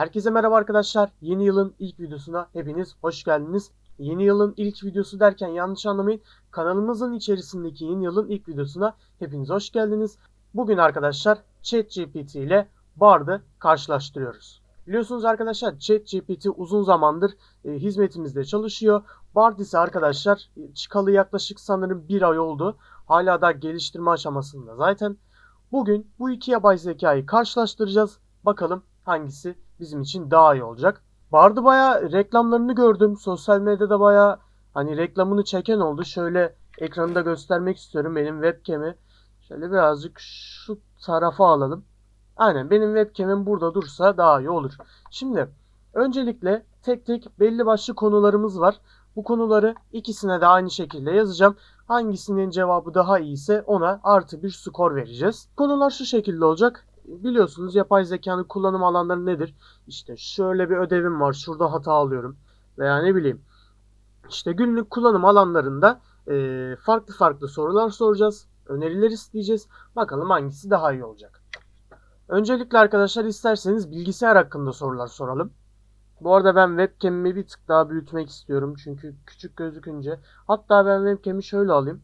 Herkese merhaba arkadaşlar. Yeni yılın ilk videosuna hepiniz hoş geldiniz. Yeni yılın ilk videosu derken yanlış anlamayın. Kanalımızın içerisindeki yeni yılın ilk videosuna hepiniz hoş geldiniz. Bugün arkadaşlar ChatGPT ile Bard'ı karşılaştırıyoruz. Biliyorsunuz arkadaşlar ChatGPT uzun zamandır e, hizmetimizde çalışıyor. Bard ise arkadaşlar çıkalı yaklaşık sanırım bir ay oldu. Hala da geliştirme aşamasında zaten. Bugün bu iki yapay zekayı karşılaştıracağız. Bakalım hangisi bizim için daha iyi olacak. Bard'ı baya reklamlarını gördüm. Sosyal medyada baya hani reklamını çeken oldu. Şöyle ekranı da göstermek istiyorum benim webcam'i. Şöyle birazcık şu tarafa alalım. Aynen benim webcam'im burada dursa daha iyi olur. Şimdi öncelikle tek tek belli başlı konularımız var. Bu konuları ikisine de aynı şekilde yazacağım. Hangisinin cevabı daha iyiyse ona artı bir skor vereceğiz. Konular şu şekilde olacak. Biliyorsunuz yapay zekanın kullanım alanları nedir? İşte şöyle bir ödevim var. Şurada hata alıyorum. Veya ne bileyim. İşte günlük kullanım alanlarında e, farklı farklı sorular soracağız. Öneriler isteyeceğiz. Bakalım hangisi daha iyi olacak. Öncelikle arkadaşlar isterseniz bilgisayar hakkında sorular soralım. Bu arada ben webcam'imi bir tık daha büyütmek istiyorum. Çünkü küçük gözükünce. Hatta ben webcam'i şöyle alayım.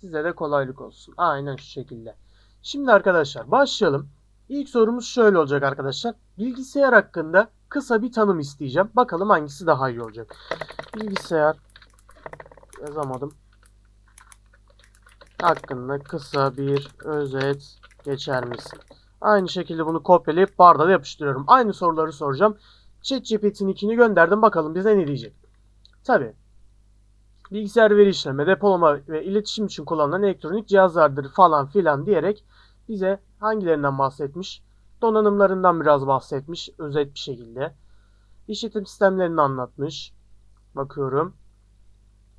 Size de kolaylık olsun. Aynen şu şekilde. Şimdi arkadaşlar başlayalım. İlk sorumuz şöyle olacak arkadaşlar. Bilgisayar hakkında kısa bir tanım isteyeceğim. Bakalım hangisi daha iyi olacak. Bilgisayar yazamadım. Hakkında kısa bir özet geçer misin? Aynı şekilde bunu kopyalayıp barda da yapıştırıyorum. Aynı soruları soracağım. ChatGPT'nin ikini gönderdim. Bakalım bize ne diyecek. Tabi. Bilgisayar veri işleme, depolama ve iletişim için kullanılan elektronik cihazlardır falan filan diyerek bize hangilerinden bahsetmiş? Donanımlarından biraz bahsetmiş özet bir şekilde. İşletim sistemlerini anlatmış. Bakıyorum.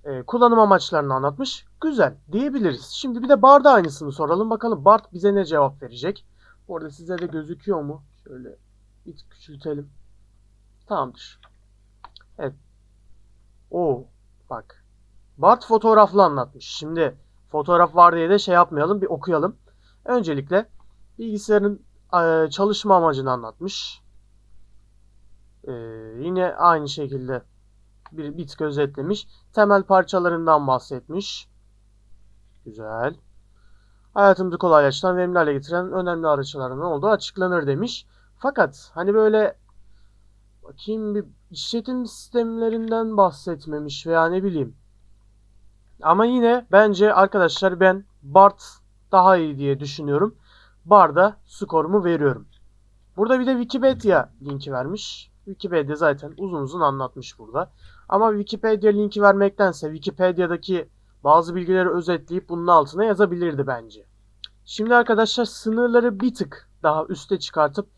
Ee, kullanım amaçlarını anlatmış. Güzel diyebiliriz. Şimdi bir de Bard'a aynısını soralım. Bakalım Bard bize ne cevap verecek? Bu arada size de gözüküyor mu? Şöyle bir küçültelim. Tamamdır. Evet. Oo, bak. Bart fotoğraflı anlatmış. Şimdi fotoğraf var diye de şey yapmayalım. Bir okuyalım. Öncelikle bilgisayarın e, çalışma amacını anlatmış. E, yine aynı şekilde bir tık özetlemiş. Temel parçalarından bahsetmiş. Güzel. Hayatımızı kolaylaştıran, verimli hale getiren önemli araçların olduğu açıklanır demiş. Fakat hani böyle bakayım bir işletim sistemlerinden bahsetmemiş veya ne bileyim. Ama yine bence arkadaşlar ben Bart daha iyi diye düşünüyorum. Bard'a skorumu veriyorum. Burada bir de Wikipedia linki vermiş. Wikipedia zaten uzun uzun anlatmış burada. Ama Wikipedia linki vermektense Wikipedia'daki bazı bilgileri özetleyip bunun altına yazabilirdi bence. Şimdi arkadaşlar sınırları bir tık daha üste çıkartıp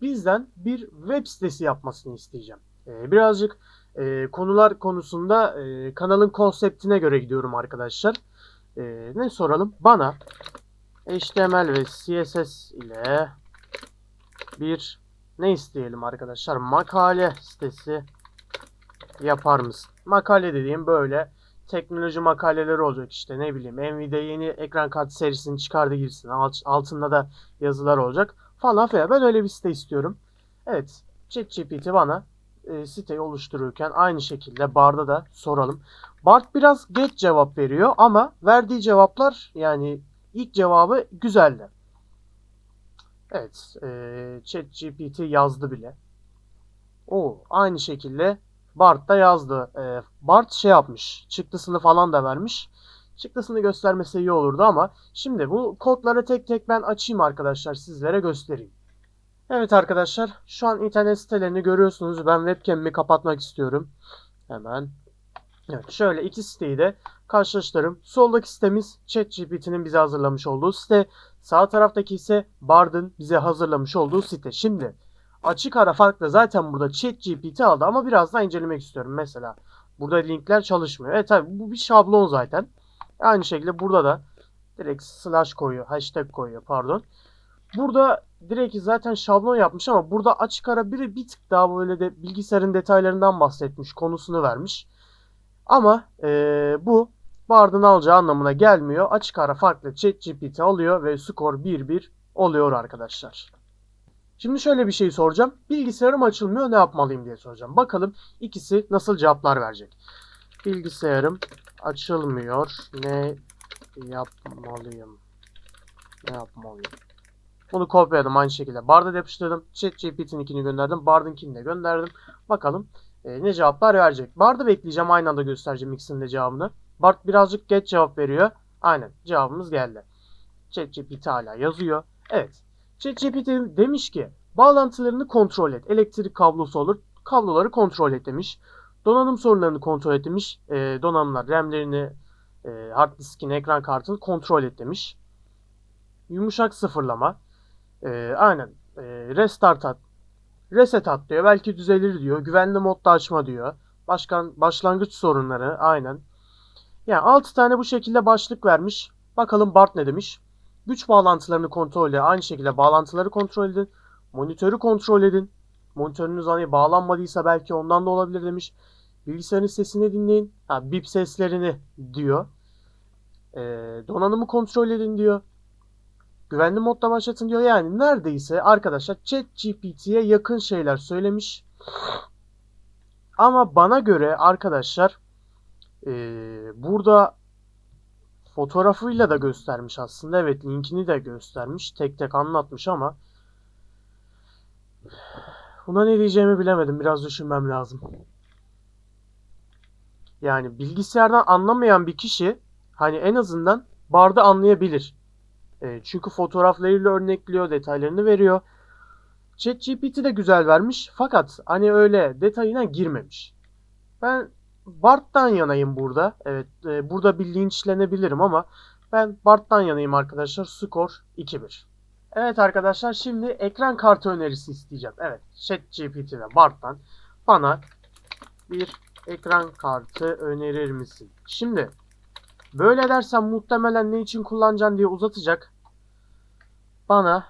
bizden bir web sitesi yapmasını isteyeceğim. Ee, birazcık e, konular konusunda e, kanalın konseptine göre gidiyorum arkadaşlar. E, ne soralım? Bana HTML ve CSS ile bir ne isteyelim arkadaşlar? Makale sitesi yapar mısın? Makale dediğim böyle teknoloji makaleleri olacak işte ne bileyim Nvidia yeni ekran kartı serisini çıkardı girsin Alt, altında da yazılar olacak falan filan ben öyle bir site istiyorum. Evet ChatGPT bana e, siteyi oluştururken aynı şekilde Bard'a da soralım. Bard biraz geç cevap veriyor ama verdiği cevaplar yani ilk cevabı güzeldi. Evet e, ChatGPT yazdı bile. O aynı şekilde Bart da yazdı. E, Bart şey yapmış. Çıktısını falan da vermiş. Çıktısını göstermesi iyi olurdu ama şimdi bu kodları tek tek ben açayım arkadaşlar sizlere göstereyim. Evet arkadaşlar şu an internet sitelerini görüyorsunuz. Ben webcam'imi kapatmak istiyorum. Hemen. Evet şöyle iki siteyi de karşılaştırırım. Soldaki sitemiz ChatGPT'nin bize hazırlamış olduğu site. Sağ taraftaki ise Bard'ın bize hazırlamış olduğu site. Şimdi açık ara farklı zaten burada ChatGPT aldı ama biraz daha incelemek istiyorum. Mesela burada linkler çalışmıyor. Evet tabi bu bir şablon zaten. Aynı şekilde burada da direkt slash koyuyor. Hashtag koyuyor pardon. Burada direkt zaten şablon yapmış ama burada açık ara biri bir tık daha böyle de bilgisayarın detaylarından bahsetmiş. Konusunu vermiş. Ama e, bu Bard'ın alacağı anlamına gelmiyor. Açık ara farklı ChatGPT alıyor ve skor 1-1 oluyor arkadaşlar. Şimdi şöyle bir şey soracağım. Bilgisayarım açılmıyor ne yapmalıyım diye soracağım. Bakalım ikisi nasıl cevaplar verecek. Bilgisayarım açılmıyor. Ne yapmalıyım? Ne yapmalıyım? Bunu kopyaladım aynı şekilde. Bard'a da yapıştırdım. ChatGPT'ninkini gönderdim. Bard'ınkini de gönderdim. Bakalım e, ne cevaplar verecek. Bard'ı bekleyeceğim. Aynı anda göstereceğim ikisinin de cevabını. Bard birazcık geç cevap veriyor. Aynen cevabımız geldi. ChatGPT hala yazıyor. Evet. ChatGPT demiş ki bağlantılarını kontrol et. Elektrik kablosu olur. Kabloları kontrol et demiş. Donanım sorunlarını kontrol et demiş. E, donanımlar, RAM'lerini, e, hard diskini, ekran kartını kontrol et demiş. Yumuşak sıfırlama. E, aynen. E, restart at. Reset at diyor. Belki düzelir diyor. Güvenli modda açma diyor. Başkan başlangıç sorunları aynen. Yani 6 tane bu şekilde başlık vermiş. Bakalım Bart ne demiş? Güç bağlantılarını kontrol edin. Aynı şekilde bağlantıları kontrol edin. Monitörü kontrol edin. Monitörünüz hani bağlanmadıysa belki ondan da olabilir demiş. Bilgisayarın sesini dinleyin. Ha, bip seslerini diyor. Ee, donanımı kontrol edin diyor. Güvenli modda başlatın diyor. Yani neredeyse arkadaşlar ChatGPT'ye yakın şeyler söylemiş. Ama bana göre arkadaşlar ee, burada fotoğrafıyla da göstermiş aslında. Evet linkini de göstermiş. Tek tek anlatmış ama buna ne diyeceğimi bilemedim. Biraz düşünmem lazım. Yani bilgisayardan anlamayan bir kişi hani en azından barda anlayabilir. E, çünkü fotoğraflarıyla örnekliyor, detaylarını veriyor. ChatGPT de güzel vermiş fakat hani öyle detayına girmemiş. Ben Bart'tan yanayım burada. Evet, e, burada bir linçlenebilirim ama ben Bart'tan yanayım arkadaşlar. Skor 2-1. Evet arkadaşlar şimdi ekran kartı önerisi isteyeceğim. Evet, ChatGPT ve Bart'tan bana bir ekran kartı önerir misin? Şimdi böyle dersem muhtemelen ne için kullanacaksın diye uzatacak. Bana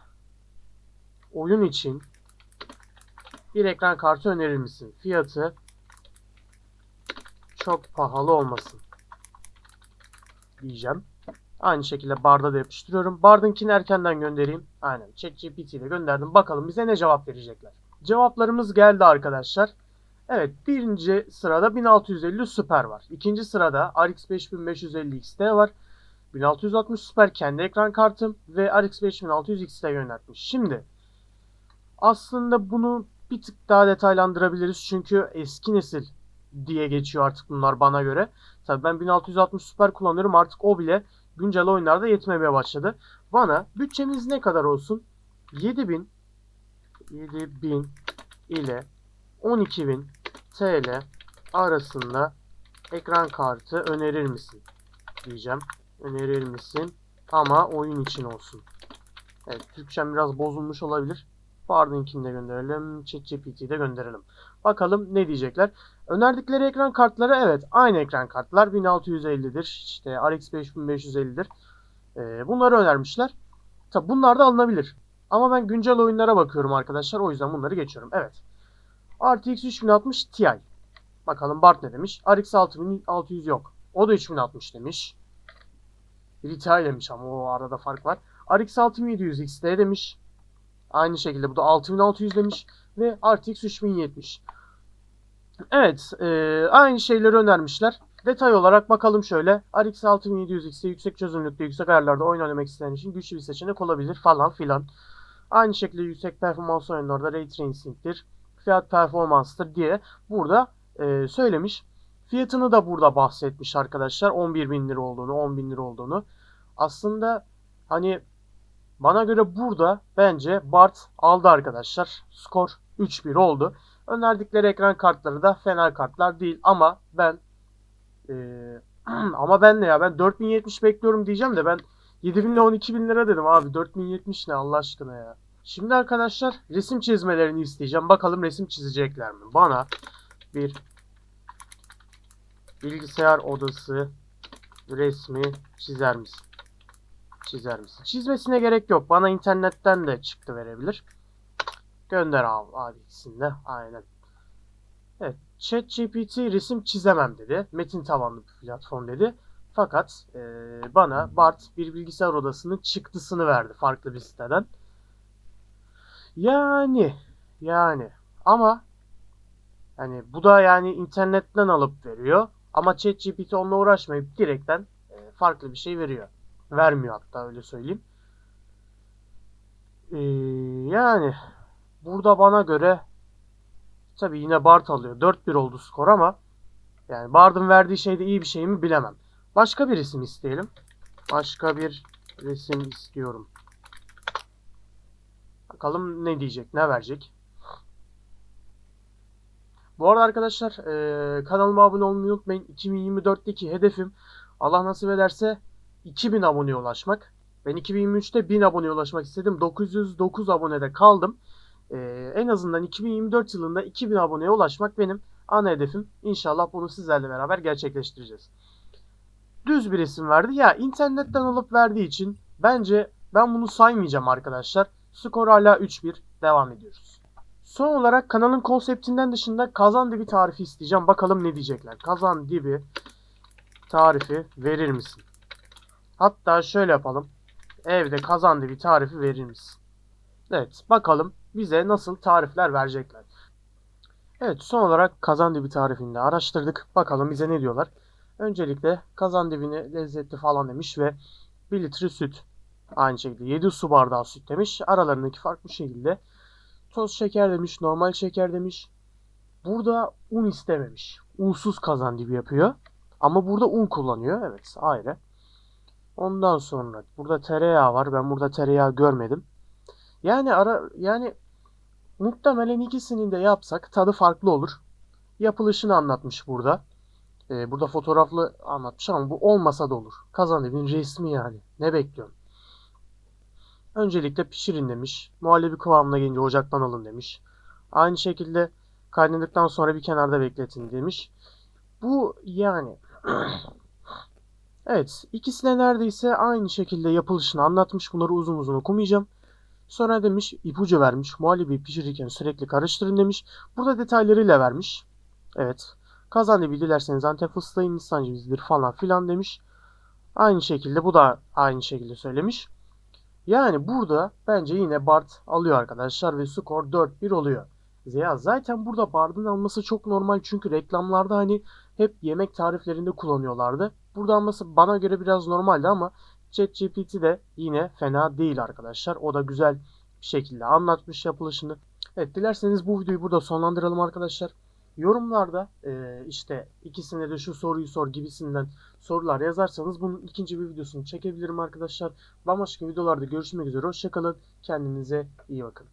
oyun için bir ekran kartı önerir misin? Fiyatı çok pahalı olmasın diyeceğim. Aynı şekilde Bard'a da yapıştırıyorum. Bard'ınkini erkenden göndereyim. Aynen. ChatGPT ile gönderdim. Bakalım bize ne cevap verecekler. Cevaplarımız geldi arkadaşlar. Evet birinci sırada 1650 Super var. İkinci sırada RX 5550 XT var. 1660 Super kendi ekran kartım ve RX 5600 XT yöneltmiş. Şimdi aslında bunu bir tık daha detaylandırabiliriz. Çünkü eski nesil diye geçiyor artık bunlar bana göre. Tabii ben 1660 Super kullanıyorum artık o bile güncel oyunlarda yetmemeye başladı. Bana bütçemiz ne kadar olsun? 7000 7000 ile 12000 TL arasında ekran kartı önerir misin? Diyeceğim. Önerir misin? Ama oyun için olsun. Evet, Türkçem biraz bozulmuş olabilir. Bard'ınkini de gönderelim. ChatGPT'yi de gönderelim. Bakalım ne diyecekler. Önerdikleri ekran kartları evet aynı ekran kartlar 1650'dir. İşte RX 5550'dir. Ee, bunları önermişler. Tabi bunlar da alınabilir. Ama ben güncel oyunlara bakıyorum arkadaşlar. O yüzden bunları geçiyorum. Evet. RTX 3060 Ti. Bakalım Bart ne demiş? RX 6600 yok. O da 3060 demiş. Biri Ti demiş ama o arada fark var. RX 6700 XT demiş. Aynı şekilde bu da 6600 demiş. Ve RTX 3070. Evet. E, aynı şeyleri önermişler. Detay olarak bakalım şöyle. RX 6700 XT yüksek çözünürlükte, yüksek ayarlarda oyun oynamak isteyen için güçlü bir seçenek olabilir falan filan. Aynı şekilde yüksek performans oyunlarda Ray Tracing'tir, fiyat performanstır diye burada e, söylemiş. Fiyatını da burada bahsetmiş arkadaşlar. 11 bin lira olduğunu, 10 bin lira olduğunu. Aslında hani bana göre burada bence Bart aldı arkadaşlar. Skor 3-1 oldu. Önerdikleri ekran kartları da fena kartlar değil ama ben ee, ama ben ne ya ben 4070 bekliyorum diyeceğim de ben 7000 ile 12000 lira dedim abi 4070 ne Allah aşkına ya. Şimdi arkadaşlar resim çizmelerini isteyeceğim. Bakalım resim çizecekler mi? Bana bir bilgisayar odası resmi çizer misin? Çizer misin? Çizmesine gerek yok. Bana internetten de çıktı verebilir. Gönder abi, abi ikisini de. Aynen. Evet. ChatGPT resim çizemem dedi. Metin tabanlı bir platform dedi. Fakat e, bana Bart bir bilgisayar odasının çıktısını verdi farklı bir siteden. Yani yani ama yani bu da yani internetten alıp veriyor. Ama ChatGPT onunla uğraşmayıp direkten e, farklı bir şey veriyor. Vermiyor hatta öyle söyleyeyim. Ee, yani burada bana göre tabii yine Bart alıyor. 4-1 oldu skor ama yani Bard'ın verdiği şey de iyi bir şey mi bilemem. Başka bir isim isteyelim. Başka bir resim istiyorum. Bakalım ne diyecek, ne verecek. Bu arada arkadaşlar eee, kanalıma abone olmayı unutmayın. 2024'teki hedefim Allah nasip ederse 2000 aboneye ulaşmak. Ben 2023'te 1000 aboneye ulaşmak istedim. 909 abonede kaldım. Eee, en azından 2024 yılında 2000 aboneye ulaşmak benim ana hedefim. İnşallah bunu sizlerle beraber gerçekleştireceğiz. Düz bir isim verdi. Ya internetten alıp verdiği için bence ben bunu saymayacağım arkadaşlar. Skor hala 3-1. Devam ediyoruz. Son olarak kanalın konseptinden dışında kazan dibi tarifi isteyeceğim. Bakalım ne diyecekler. Kazan dibi tarifi verir misin? Hatta şöyle yapalım. Evde kazan dibi tarifi verir misin? Evet bakalım bize nasıl tarifler verecekler. Evet son olarak kazan dibi tarifini de araştırdık. Bakalım bize ne diyorlar. Öncelikle kazan dibini lezzetli falan demiş ve 1 litre süt. Aynı şekilde 7 su bardağı süt demiş. Aralarındaki fark bu şekilde. Toz şeker demiş, normal şeker demiş. Burada un istememiş. Unsuz kazan dibi yapıyor. Ama burada un kullanıyor. Evet ayrı. Ondan sonra burada tereyağı var. Ben burada tereyağı görmedim. Yani ara yani muhtemelen ikisini de yapsak tadı farklı olur. Yapılışını anlatmış burada. Ee, burada fotoğraflı anlatmış ama bu olmasa da olur. Kazan resmi yani. Ne bekliyorum? Öncelikle pişirin demiş. Muhallebi kıvamına gelince ocaktan alın demiş. Aynı şekilde kaynadıktan sonra bir kenarda bekletin demiş. Bu yani Evet, ikisi de neredeyse aynı şekilde yapılışını anlatmış. Bunları uzun uzun okumayacağım. Sonra demiş ipucu vermiş. Muhallebi pişirirken sürekli karıştırın demiş. Burada detaylarıyla vermiş. Evet. Kazan dibi dilerseniz Antep fıstığı Hindistan cevizidir falan filan demiş. Aynı şekilde bu da aynı şekilde söylemiş. Yani burada bence yine Bart alıyor arkadaşlar ve skor 4-1 oluyor. Ya zaten burada Bard'ın alması çok normal çünkü reklamlarda hani hep yemek tariflerinde kullanıyorlardı. Burada alması bana göre biraz normaldi ama ChatGPT de yine fena değil arkadaşlar. O da güzel bir şekilde anlatmış yapılışını. Evet dilerseniz bu videoyu burada sonlandıralım arkadaşlar. Yorumlarda e, işte ikisine de şu soruyu sor gibisinden sorular yazarsanız bunun ikinci bir videosunu çekebilirim arkadaşlar. Bambaşka videolarda görüşmek üzere. Hoşçakalın. Kendinize iyi bakın.